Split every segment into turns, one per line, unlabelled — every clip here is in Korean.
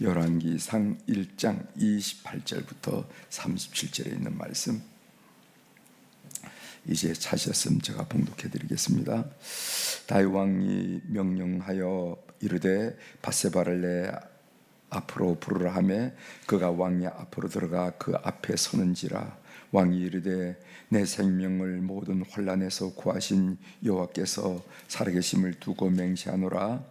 열왕기상 1장 28절부터 37절에 있는 말씀. 이제 찾으셨음 제가 봉독해 드리겠습니다. 다윗 왕이 명령하여 이르되 바세바를 내 앞으로 부르라 하매 그가 왕이 앞으로 들어가 그 앞에 서는지라. 왕이 이르되 내 생명을 모든 환란에서 구하신 여호와께서 살아계심을 두고 맹세하노라.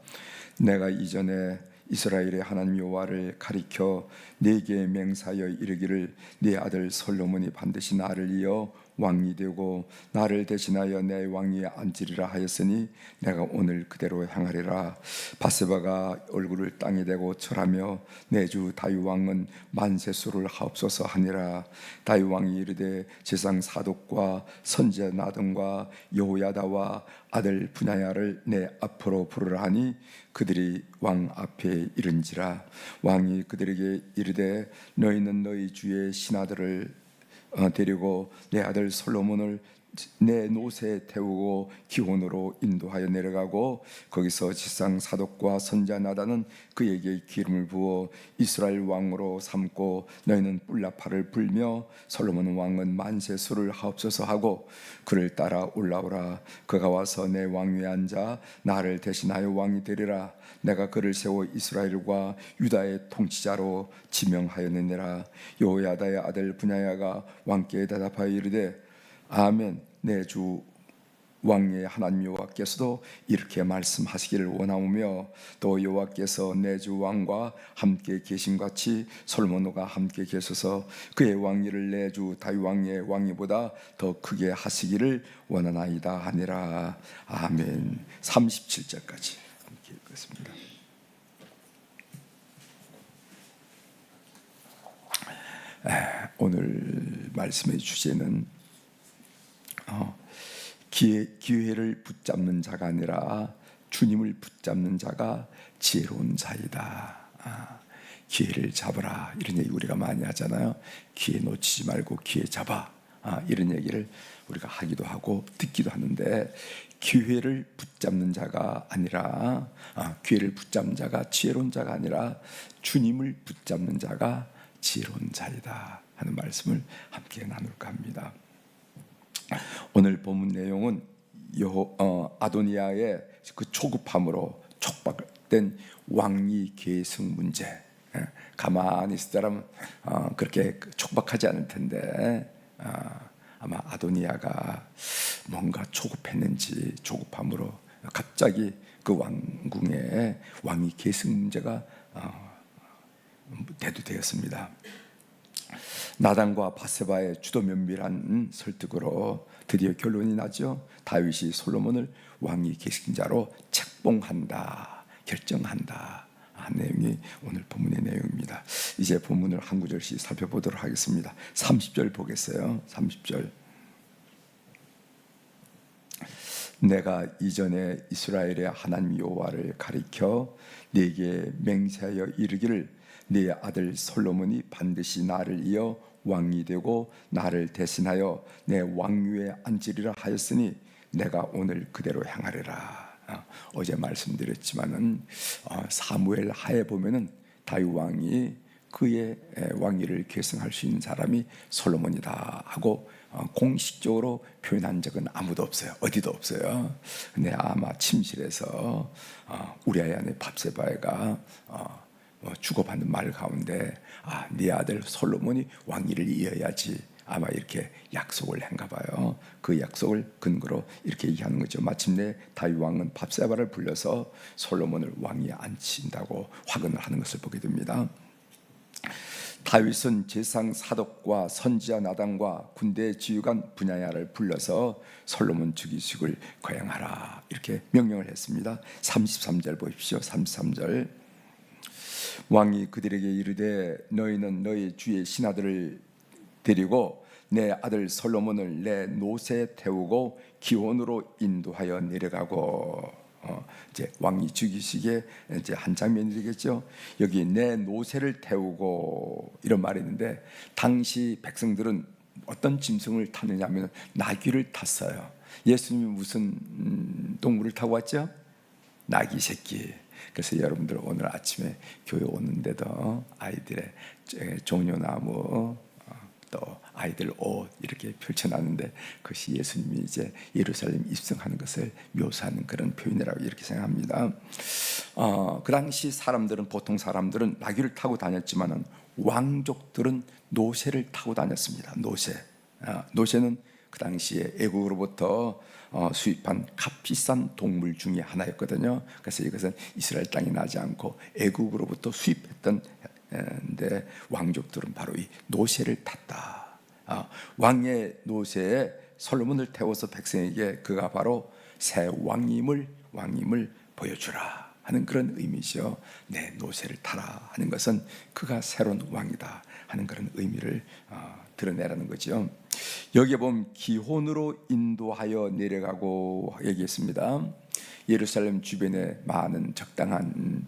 내가 이전에 이스라엘의 하나님 여호와를 가리켜 네게 맹사하여 이르기를 네 아들 솔로몬이 반드시 나를 이어 왕이 되고 나를 대신하여 내 왕위에 앉으리라 하였으니 내가 오늘 그대로 행하리라. 바세바가 얼굴을 땅에 대고 절하며 내 주 다윗 왕은 만세수를 하옵소서 하니라. 다윗 왕이 이르되 제상 사독과 선제 나든과 여호야다와 아들 분야야를 내 앞으로 부르라 하니 그들이 왕 앞에 이른지라. 왕이 그들에게 이르되 너희는 너희 주의 신하들을 어, 데리고 내 아들 솔로몬을 내 노새 태우고 기온으로 인도하여 내려가고 거기서 지상 사독과 선자 나다는 그에게 기름을 부어 이스라엘 왕으로 삼고 너희는 뿔나팔을 불며 솔로몬 왕은 만세 술을 하옵소서 하고 그를 따라 올라오라. 그가 와서 내 왕위에 앉아 나를 대신하여 왕이 되리라. 내가 그를 세워 이스라엘과 유다의 통치자로 지명하였느니라. 여호야다의 아들 분야야가 왕께 대답하여 이르되 아멘. 내 주 왕의 하나님 여호와께서도 이렇게 말씀하시기를 원하오며 또 여호와께서 내 주 왕과 함께 계신 같이 솔로몬과 함께 계셔서 그의 왕위를 내 주 다윗 왕의 왕위보다 더 크게 하시기를 원하나이다 하니라. 아멘. 37절까지 함께 읽겠습니다. 오늘 말씀의 주제는 어, 기회, 기회를 붙잡는 자가 아니라 주님을 붙잡는 자가 지혜로운 자이다. 아, 기회를 잡으라 이런 얘기 우리가 많이 하잖아요. 기회 놓치지 말고 기회 잡아 아, 이런 얘기를 우리가 하기도 하고 듣기도 하는데 기회를 붙잡는 자가 아니라 아, 기회를 붙잡는 자가 지혜로운 자가 아니라 주님을 붙잡는 자가 지혜로운 자이다 하는 말씀을 함께 나눌까 합니다. 오늘 본문 내용은 여호, 어, 아도니아의 그 초급함으로 촉박된 왕위 계승 문제. 예, 가만히 있을 때라면 어, 그렇게 촉박하지 않을 텐데 어, 아마 아도니아가 뭔가 초급했는지 초급함으로 갑자기 그 왕궁에 왕위 계승 문제가 어, 대두되었습니다. 나단과 바세바의 주도 면밀한 설득으로 드디어 결론이 나죠. 다윗이 솔로몬을 왕위 계승자로 책봉한다, 결정한다. 한 내용이 오늘 본문의 내용입니다. 이제 본문을 한 구절씩 살펴보도록 하겠습니다. 30절 보겠어요. 30절. 내가 이전에 이스라엘의 하나님 여호와를 가리켜 네게 맹세하여 이르기를 네 아들 솔로몬이 반드시 나를 이어 왕이 되고 나를 대신하여 내 왕위에 앉으리라 하였으니 내가 오늘 그대로 행하리라. 어, 제 말씀드렸지만은 어, 사무엘 하에 보면은 다윗 왕이 그의 왕위를 계승할 수 있는 사람이 솔로몬이다 하고 어, 공식적으로 표현한 적은 아무도 없어요. 어디도 없어요. 근데 아마 침실에서 우리 아내 밥세바가 뭐 주고받는 말 가운데 아, 네 아들 솔로몬이 왕위를 이어야지 아마 이렇게 약속을 한가 봐요. 그 약속을 근거로 이렇게 얘기하는 거죠. 마침내 다윗 왕은 밥세바를 불러서 솔로몬을 왕위에 앉힌다고 확언을 하는 것을 보게 됩니다. 다윗은 제상 사독과 선지자 나단과 군대 지휘관 분야야를 불러서 솔로몬 죽이식을 거행하라 이렇게 명령을 했습니다. 33절 보십시오. 33절 왕이 그들에게 이르되 너희는 너희 주의 신하들을 데리고 내 아들 솔로몬을 내 노새 태우고 기원으로 인도하여 내려가고 어, 이제 왕이 죽이시게 이제 한 장면이 되겠죠. 여기 내 노새를 태우고 이런 말이 있는데 당시 백성들은 어떤 짐승을 타느냐면 나귀를 탔어요. 예수님이 무슨 음, 동물을 타고 왔죠? 나귀 새끼. 그래서 여러분들 오늘 아침에 교회 오는데도 아이들의 종려나무 어, 또 아이들 옷 이렇게 펼쳐놨는데 그것이 예수님이 이제 예루살렘 입성하는 것을 묘사하는 그런 표현이라고 이렇게 생각합니다. 어, 그 당시 사람들은 보통 사람들은 나귀를 타고 다녔지만은 왕족들은 노새를 타고 다녔습니다. 노새. 어, 노새는 그 당시에 애국으로부터 어, 수입한 값비싼 동물 중에 하나였거든요. 그래서 이것은 이스라엘 땅에 나지 않고 애국으로부터 수입했던 데 왕족들은 바로 이 노새를 탔다. 아, 왕의 노새에 솔로몬을 태워서 백성에게 그가 바로 새 왕임을 왕임을 보여주라 하는 그런 의미죠. 내 노새를 타라 하는 것은 그가 새로운 왕이다 하는 그런 의미를 어, 드러내라는 거죠. 여기에 보면 기혼으로 인도하여 내려가고 얘기했습니다. 예루살렘 주변에 많은 적당한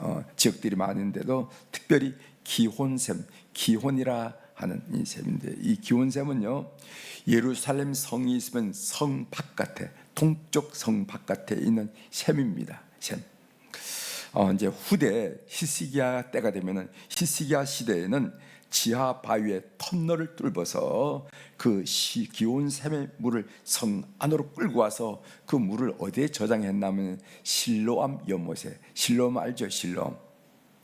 어, 지역들이 많은데도 특별히 기혼샘, 기혼이라 하는 이 샘인데 이 기혼샘은요 예루살렘 성이 있으면 성 바깥에 동쪽 성 바깥에 있는 샘입니다. 샘. 어, 이제 후대 히스기야 때가 되면은 히스기야 시대에는 지하 바위에 터널을 뚫어서 그 기온 샘의 물을 성 안으로 끌고 와서 그 물을 어디에 저장했냐면 실로암 연못에 실로암 알죠? 실로암.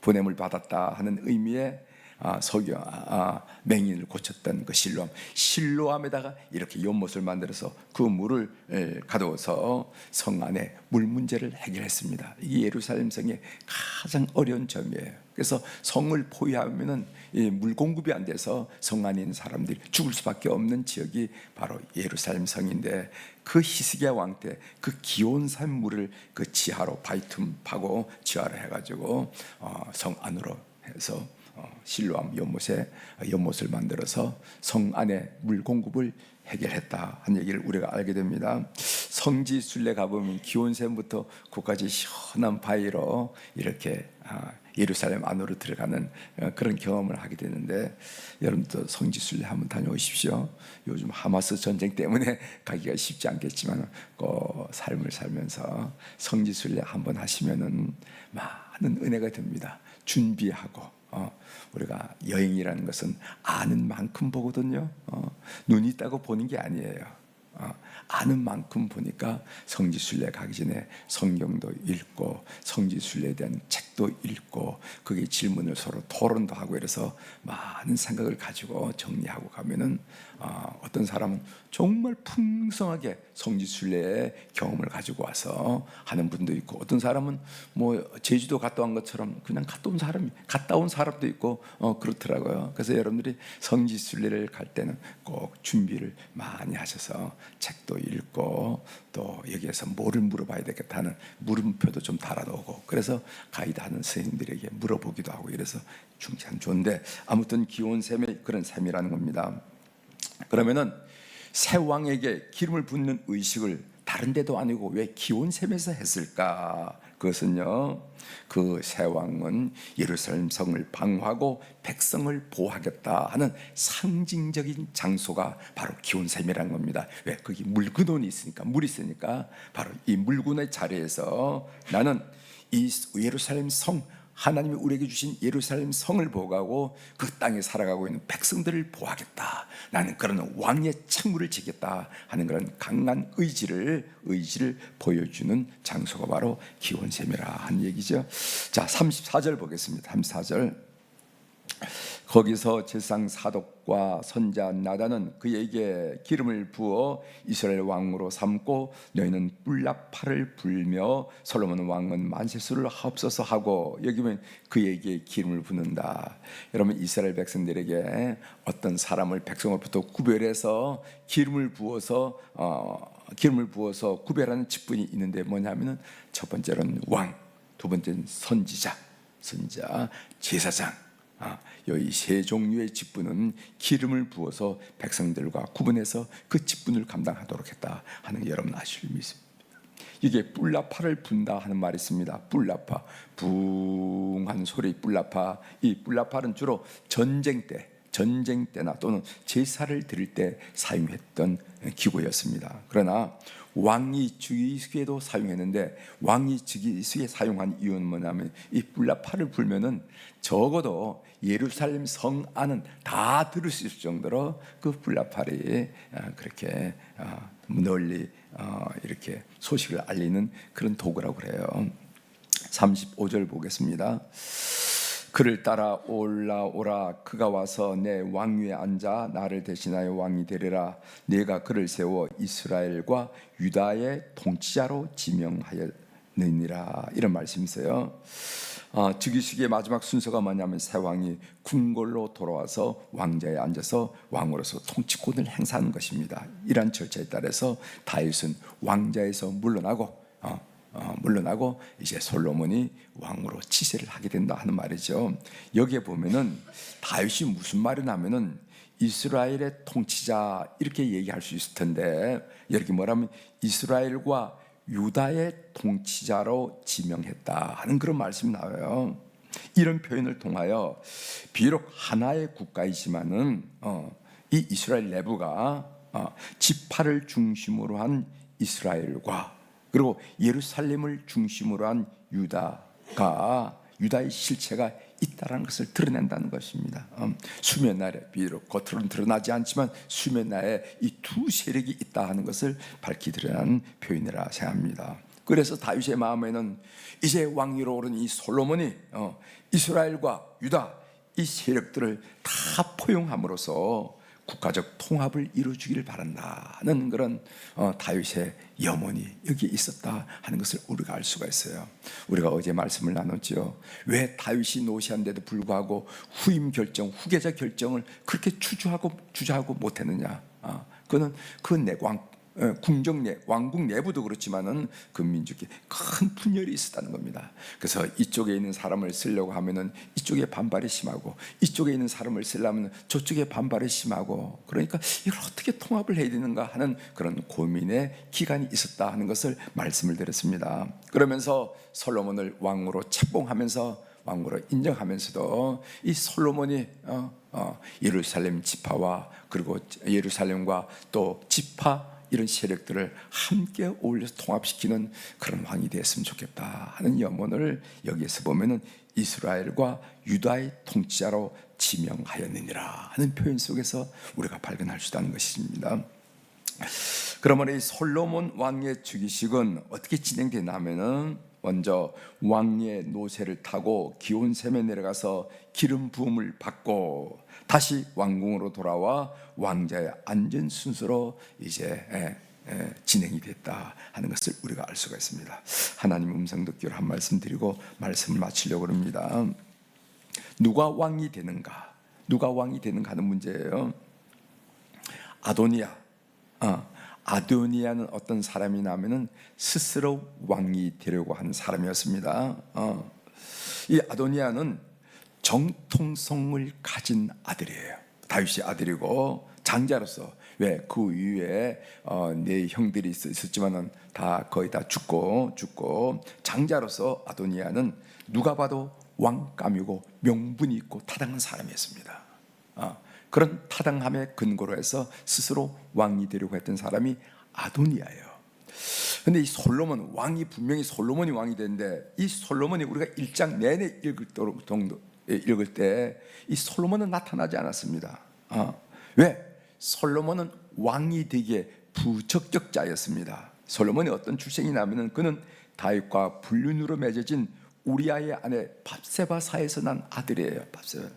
보냄을 받았다 하는 의미의 아, 석유 아, 맹인을 고쳤던 그 실로암 실로암에다가 이렇게 연못을 만들어서 그 물을 에, 가둬서 성 안에 물 문제를 해결했습니다. 이게 예루살렘 성의 가장 어려운 점이에요. 그래서 성을 포위하면은 물 공급이 안 돼서 성 안에 있는 사람들이 죽을 수밖에 없는 지역이 바로 예루살렘 성인데 그 히스기야 왕 때 그 기온 산 물을 그 지하로 바이툼 파고 지하로 해가지고 어, 성 안으로 해서 어, 실로암 연못에 연못을 만들어서 성 안에 물 공급을 해결했다 한 얘기를 우리가 알게 됩니다. 성지 순례 가보면 기온샘부터 그까지 시원한 바위로 이렇게 아, 예루살렘 안으로 들어가는 어, 그런 경험을 하게 되는데 여러분도 성지 순례 한번 다녀오십시오. 요즘 하마스 전쟁 때문에 가기가 쉽지 않겠지만 그 삶을 살면서 성지 순례 한번 하시면은 많은 은혜가 됩니다. 준비하고 어, 우리가 여행이라는 것은 아는 만큼 보거든요. 어, 눈이 있다고 보는 게 아니에요. 어, 아는 만큼 보니까 성지순례 가기 전에 성경도 읽고 성지순례에 대한 책도 읽고 거기에 질문을 서로 토론도 하고 이래서 많은 생각을 가지고 정리하고 가면은 어, 어떤 사람은 정말 풍성하게 성지 순례의 경험을 가지고 와서 하는 분도 있고 어떤 사람은 뭐 제주도 갔다 온 것처럼 그냥 갔다 온 사람이 갔다 온 사람도 있고 어, 그렇더라고요. 그래서 여러분들이 성지 순례를 갈 때는 꼭 준비를 많이 하셔서 책도 읽고 또 여기에서 뭐를 물어봐야 되겠다는 물음표도 좀 달아놓고 그래서 가이드 하는 선생님들에게 물어보기도 하고 이래서 참 좋은데 아무튼 기온샘의 그런 샘이라는 겁니다. 그러면은 새 왕에게 기름을 붓는 의식을 다른 데도 아니고 왜 기온샘에서 했을까? 그것은요. 그 새 왕은 예루살렘 성을 방어하고 백성을 보호하겠다 하는 상징적인 장소가 바로 기온샘이라는 겁니다. 왜? 거기 물근원이 있으니까 물이 있으니까 바로 이 물군의 자리에서 나는 이 예루살렘 성 하나님이 우리에게 주신 예루살렘 성을 보호하고 그 땅에 살아가고 있는 백성들을 보호하겠다. 나는 그런 왕의 책무를 지겠다 하는 그런 강한 의지를 의지를 보여주는 장소가 바로 기원샘이라 한 얘기죠. 자, 34절 보겠습니다. 34절. 거기서 제상 사독과 선자 나단은 그에게 기름을 부어 이스라엘 왕으로 삼고 너희는 뿔나팔을 불며 솔로몬 왕은 만세수를 하옵소서 하고 여기면 그에게 기름을 붓는다. 여러분 이스라엘 백성들에게 어떤 사람을 백성으로부터 구별해서 기름을 부어서 어, 기름을 부어서 구별하는 직분이 있는데 뭐냐면은 첫 번째는 왕, 두 번째는 선지자, 선지자, 제사장. 아, 여기 세 종류의 직분은 기름을 부어서 백성들과 구분해서 그 직분을 감당하도록 했다 하는 여러분 아실 믿습니다. 이게 뿔나파를 분다 하는 말이 있습니다. 뿔나파, 붕한 소리 뿔나파. 이 뿔나파는 주로 전쟁 때, 전쟁 때나 또는 제사를 드릴 때 사용했던 기구였습니다. 그러나 왕이 즉위식에도 사용했는데 왕이 즉위식에 사용한 이유는 뭐냐면 이 뿔라파를 불면은 적어도 예루살렘 성 안은 다 들을 수 있을 정도로 그 뿔라파리 아, 그렇게 아, 널리 어, 이렇게 소식을 알리는 그런 도구라고 그래요. 35절 보겠습니다. 그를 따라 올라오라 그가 와서 내 왕위에 앉아 나를 대신하여 왕이 되리라 내가 그를 세워 이스라엘과 유다의 통치자로 지명하였느니라 이런 말씀이 있어요. 어, 즉위식의 마지막 순서가 뭐냐면 새 왕이 궁궐로 돌아와서 왕자에 앉아서 왕으로서 통치권을 행사하는 것입니다. 이러한 절차에 따라서 다윗은 왕자에서 물러나고 어, 어, 물러나고 이제 솔로몬이 왕으로 치세를 하게 된다 하는 말이죠. 여기에 보면은 다윗이 무슨 말을 하면은 이스라엘의 통치자 이렇게 얘기할 수 있을 텐데 이렇게 뭐라면 이스라엘과 유다의 통치자로 지명했다 하는 그런 말씀이 나와요. 이런 표현을 통하여 비록 하나의 국가이지만은 어, 이 이스라엘 내부가 어, 지파를 중심으로 한 이스라엘과 그리고 예루살렘을 중심으로 한 유다가 유다의 실체가 있다라는 것을 드러낸다는 것입니다. 음, 수면 날에 비록 겉으로는 드러나지 않지만 수면 날에 이 두 세력이 있다 하는 것을 밝히 드러난 표현이라 생각합니다. 그래서 다윗의 마음에는 이제 왕위로 오른 이 솔로몬이 어, 이스라엘과 유다 이 세력들을 다 포용함으로써 국가적 통합을 이루어주기를 바란다는 그런 어, 다윗의 염원이 여기 있었다 하는 것을 우리가 알 수가 있어요. 우리가 어제 말씀을 나눴죠. 왜 다윗이 노시한데도 불구하고 후임 결정, 후계자 결정을 그렇게 추주하고 주저하고 못했느냐? 어, 그는 그 내광 예, 궁정 내 왕국 내부도 그렇지만은 그 민족에 큰 분열이 있었다는 겁니다. 그래서 이쪽에 있는 사람을 쓰려고 하면은 이쪽에 반발이 심하고 이쪽에 있는 사람을 쓰려면 저쪽에 반발이 심하고 그러니까 이걸 어떻게 통합을 해야 되는가 하는 그런 고민의 기간이 있었다 하는 것을 말씀을 드렸습니다. 그러면서 솔로몬을 왕으로 책봉하면서 왕으로 인정하면서도 이 솔로몬이 어, 어, 예루살렘 지파와 그리고 예루살렘과 또 지파 이런 세력들을 함께 어울려서 통합시키는 그런 왕이 됐으면 좋겠다 하는 염원을 여기에서 보면은 이스라엘과 유다의 통치자로 지명하였느니라 하는 표현 속에서 우리가 발견할 수 있다는 것입니다. 그러면 이 솔로몬 왕의 즉위식은 어떻게 진행되냐면은 먼저 왕의 노새를 타고 기온샘에 내려가서 기름 부음을 받고 다시 왕궁으로 돌아와 왕자의 앉은 순서로 이제 예, 예, 진행이 됐다 하는 것을 우리가 알 수가 있습니다. 하나님 음성 듣기로 한 말씀 드리고 말씀을 마치려고 합니다. 누가 왕이 되는가? 누가 왕이 되는가 하는 문제예요. 아도니아. 어, 아도니아는 어떤 사람이냐면은 스스로 왕이 되려고 하는 사람이었습니다. 어, 이 아도니아는 정통성을 가진 아들이에요. 다윗이 아들이고 장자로서 왜그 위에 어, 네 형들이 있었지만은 다 거의 다 죽고 죽고 장자로서 아도니아는 누가 봐도 왕감이고 명분이 있고 타당한 사람이었습니다. 어, 그런 타당함에 근거로 해서 스스로 왕이 되려고 했던 사람이 아도니아예요. 근데 이 솔로몬 왕이 분명히 솔로몬이 왕이 되는데 이 솔로몬이 우리가 일장 내내 읽을 정도 읽을 때 이 솔로몬은 나타나지 않았습니다. 어. 왜? 솔로몬은 왕이 되기에 부적격자였습니다. 솔로몬이 어떤 출생이냐면은 그는 다윗과 불륜으로 맺어진 우리아의 아내 밥세바 사에서 난 아들이에요. 밥세바.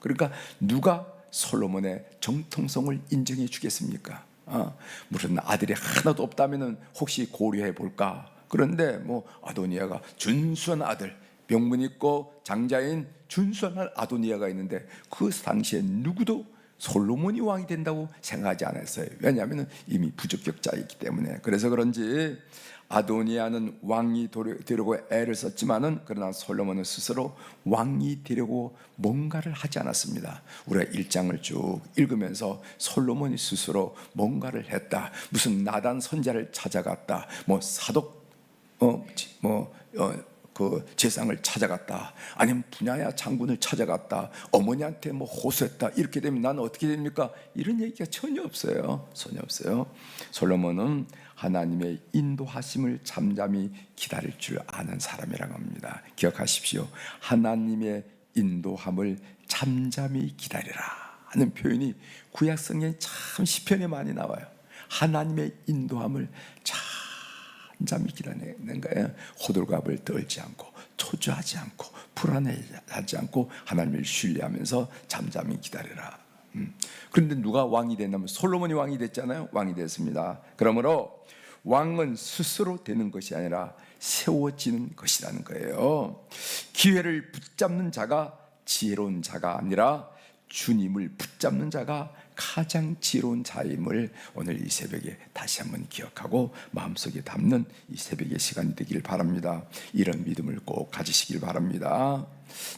그러니까 누가 솔로몬의 정통성을 인정해 주겠습니까? 어, 무슨 아들이 하나도 없다면은 혹시 고려해 볼까? 그런데 뭐 아도니아가 준수한 아들, 병문 있고 장자인 준수한 아도니아가 있는데 그 당시에 누구도 솔로몬이 왕이 된다고 생각하지 않았어요. 왜냐하면 이미 부적격자이기 때문에. 그래서 그런지 아도니아는 왕이 되려고 애를 썼지만은 그러나 솔로몬은 스스로 왕이 되려고 뭔가를 하지 않았습니다. 우리가 일장을 쭉 읽으면서 솔로몬이 스스로 뭔가를 했다. 무슨 나단 선자를 찾아갔다. 뭐 사독 어뭐 어, 그 재상을 찾아갔다. 아니면 분야야 장군을 찾아갔다. 어머니한테 뭐 호소했다. 이렇게 되면 나는 어떻게 됩니까? 이런 얘기가 전혀 없어요. 전혀 없어요. 솔로몬은 하나님의 인도하심을 잠잠히 기다릴 줄 아는 사람이라고 합니다. 기억하십시오. 하나님의 인도함을 잠잠히 기다리라 하는 표현이 구약성경에 참 시편에 많이 나와요. 하나님의 인도함을 잠 잠히 기다리는 거예요. 호들갑을 떨지 않고 초조하지 않고 불안해하지 않고 하나님을 신뢰하면서 잠잠히 기다리라. 음. 그런데 누가 왕이 됐냐면 솔로몬이 왕이 됐잖아요. 왕이 됐습니다. 그러므로 왕은 스스로 되는 것이 아니라 세워지는 것이라는 거예요. 기회를 붙잡는 자가 지혜로운 자가 아니라 주님을 붙잡는 자가 가장 지혜로운 자임을 오늘 이 새벽에 다시 한번 기억하고 마음속에 담는 이 새벽의 시간이 되길 바랍니다. 이런 믿음을 꼭 가지시길 바랍니다.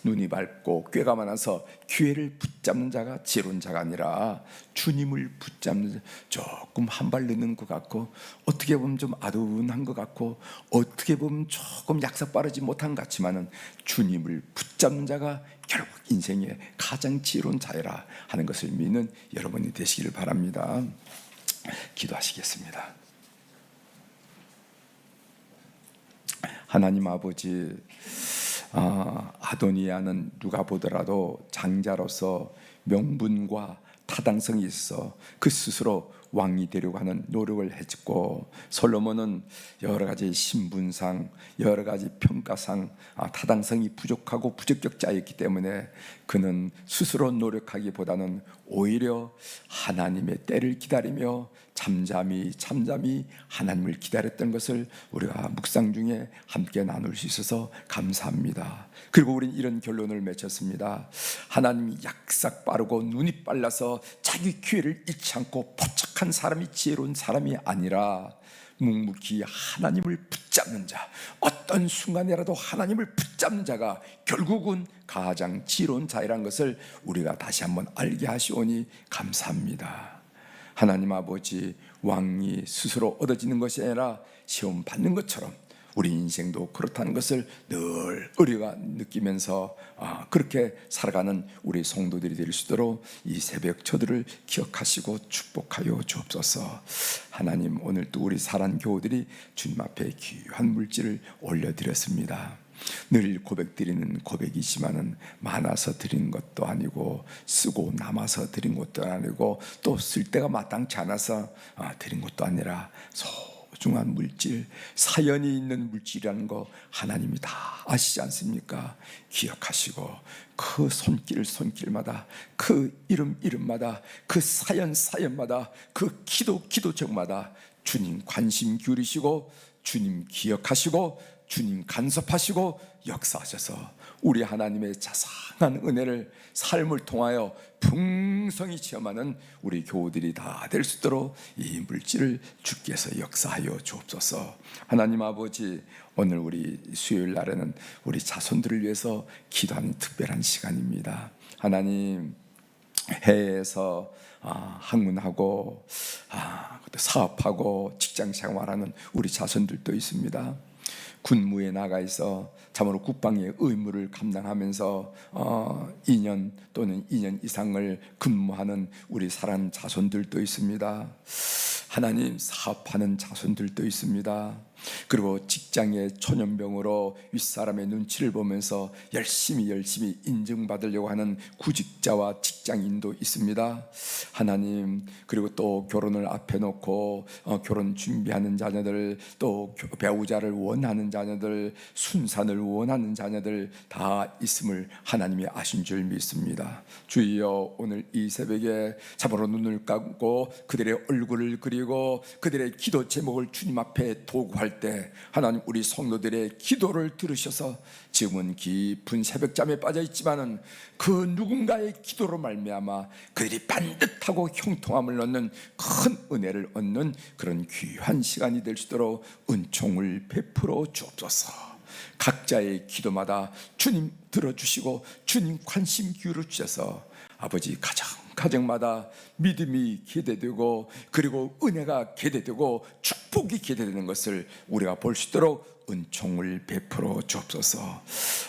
눈이 밝고 꾀가 많아서 기회를 붙잡는 자가 지혜로운 자가 아니라 주님을 붙잡는 조금 한 발 늦는 것 같고 어떻게 보면 좀 아둔한 것 같고 어떻게 보면 조금 약삭 빠르지 못한 것 같지만은 주님을 붙잡는 자가 결국 인생의 가장 지혜로운 자이라 하는 것을 믿는 여러분이 되시기를 바랍니다. 기도하시겠습니다. 하나님 아버지 아, 아도니아는 누가 보더라도 장자로서 명분과 타당성이 있어 그 스스로 왕이 되려고 하는 노력을 했고 솔로몬은 여러 가지 신분상 여러 가지 평가상 아, 타당성이 부족하고 부적격자였기 때문에 그는 스스로 노력하기보다는 오히려 하나님의 때를 기다리며 잠잠히 잠잠히 하나님을 기다렸던 것을 우리가 묵상 중에 함께 나눌 수 있어서 감사합니다. 그리고 우리는 이런 결론을 맺혔습니다. 하나님이 약삭 빠르고 눈이 빨라서 자기 기회를 잃지 않고 포착한 사람이 지혜로운 사람이 아니라 묵묵히 하나님을 붙잡는 자, 어떤 순간이라도 하나님을 붙잡는 자가 결국은 가장 지혜로운 자이란 것을 우리가 다시 한번 알게 하시오니 감사합니다. 하나님 아버지 왕이 스스로 얻어지는 것이 아니라 시험 받는 것처럼 우리 인생도 그렇다는 것을 늘 우리가 느끼면서 아, 그렇게 살아가는 우리 성도들이 될 수 있도록 이 새벽 저들을 기억하시고 축복하여 주옵소서. 하나님 오늘 또 우리 사란 교우들이 주님 앞에 귀한 물질을 올려드렸습니다. 늘 고백드리는 고백이지만은 많아서 드린 것도 아니고 쓰고 남아서 드린 것도 아니고 또 쓸 때가 마땅치 않아서 아, 드린 것도 아니라 소중한 물질 사연이 있는 물질이라는 거 하나님이 다 아시지 않습니까? 기억하시고 그 손길 손길마다 그 이름 이름마다 그 사연 사연마다 그 기도 기도적마다 주님 관심 기울이시고 주님 기억하시고 주님 간섭하시고 역사하셔서 우리 하나님의 자상한 은혜를 삶을 통하여 풍성히 체험하는 우리 교우들이 다 될 수 있도록 이 물질을 주께서 역사하여 주옵소서. 하나님 아버지 오늘 우리 수요일 날에는 우리 자손들을 위해서 기도하는 특별한 시간입니다. 하나님 해외에서 아, 학문하고 아, 사업하고 직장 생활하는 우리 자손들도 있습니다. 군무에 나가 있어 참으로 국방의 의무를 감당하면서 어, 2년 또는 2년 이상을 근무하는 우리 사람 자손들도 있습니다. 하나님 사업하는 자손들도 있습니다. 그리고 직장의 초년병으로 윗사람의 눈치를 보면서 열심히 열심히 인증받으려고 하는 구직자와 직장인도 있습니다. 하나님 그리고 또 결혼을 앞에 놓고 어, 결혼 준비하는 자녀들 또 배우자를 원하는 자녀들 순산을 원하는 자녀들 다 있음을 하나님이 아신 줄 믿습니다. 주여 오늘 이 새벽에 참으로 눈을 감고 그들의 얼굴을 그리고 그들의 기도 제목을 주님 앞에 도구할 때 하나님 우리 성도들의 기도를 들으셔서 지금은 깊은 새벽잠에 빠져 있지만은 그 누군가의 기도로 말미암아 그들이 반듯하고 형통함을 얻는 큰 은혜를 얻는 그런 귀한 시간이 될 수 있도록 은총을 베풀어 주옵소서. 각자의 기도마다 주님 들어주시고 주님 관심 기울여 주셔서 아버지 가장 가정마다 믿음이 기대되고 그리고 은혜가 기대되고 축복이 기대되는 것을 우리가 볼 수 있도록 은총을 베풀어 주옵소서.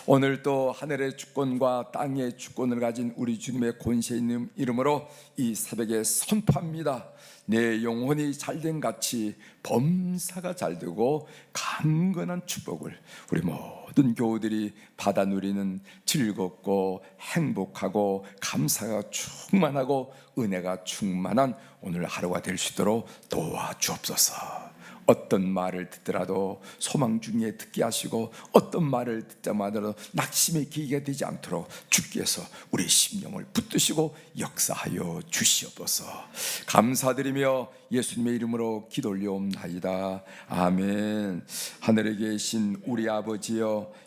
오늘 또 하늘의 주권과 땅의 주권을 가진 우리 주님의 권세 있는 이름으로 이 새벽에 선포합니다. 내 영혼이 잘된 같이 범사가 잘 되고 강건한 축복을 우리 모든 교우들이 받아 누리는 즐겁고 행복하고 감사가 충만하고 은혜가 충만한 오늘 하루가 될 수 있도록 도와주옵소서. 어떤 말을 듣더라도 소망 중에 듣게 하시고 어떤 말을 듣자마자도 낙심의 기회가 되지 않도록 주께서 우리 심령을 붙드시고 역사하여 주시옵소서. 감사드리며 예수님의 이름으로 기도 올려옵나이다. 아멘. 하늘에 계신 우리 아버지여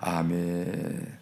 아멘